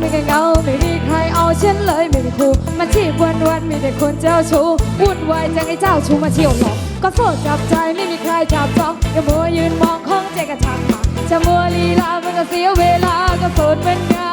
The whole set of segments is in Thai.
ไม่แต่เงาไม่มีใครเอาฉันเลยไม่มีครูมาชีพวนวันมีแต่คนเจ้าชู้วุ่นวายจังไอ้เจ้าชู้มาเที่ยวหลอกก็โสดจับใจไม่มีใครจับจ้องอย่ามัวยืนมองคงเจกระชังจะมัวลีลามันก็เสียเวลาก็สดเป็นงา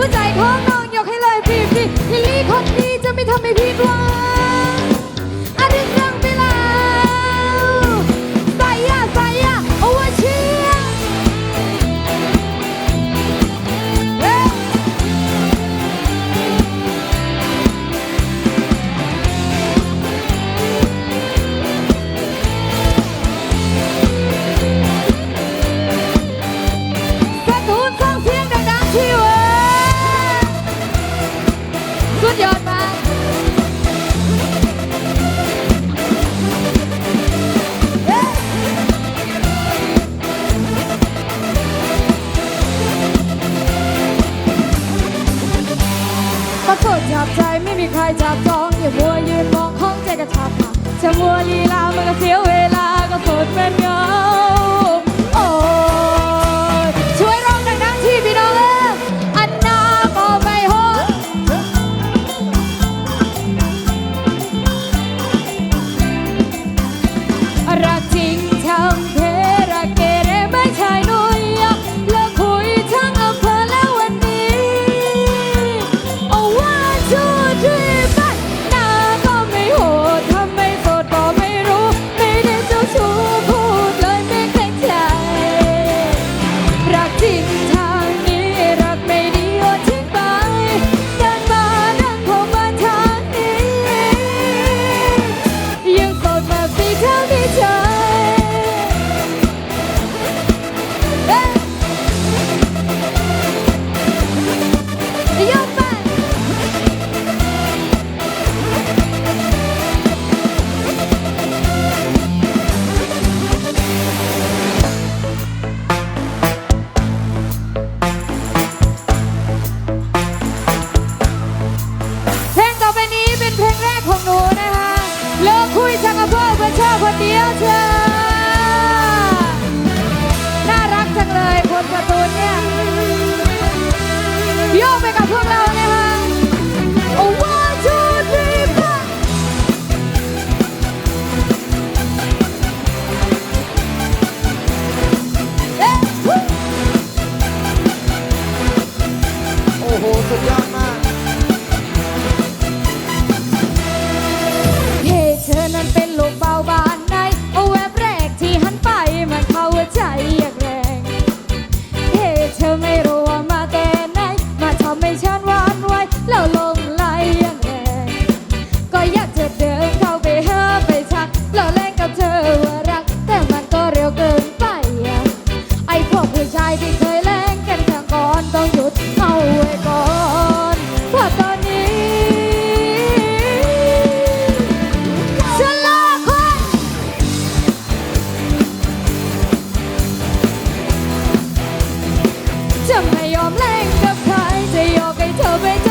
หัวใจของน้องยกให้เลยพี่พี่ลิลลี่คนนี้จะไม่ทำให้พี่พลัด волі. เชียน่ารักจังเลยคนการ์ตูนเนี่ยโยกไปกับพวกเรานะคะโอ้ one two three เอ๊ะ โอ้โห สุด อมเล่นกับใครจะยกให้เธอไป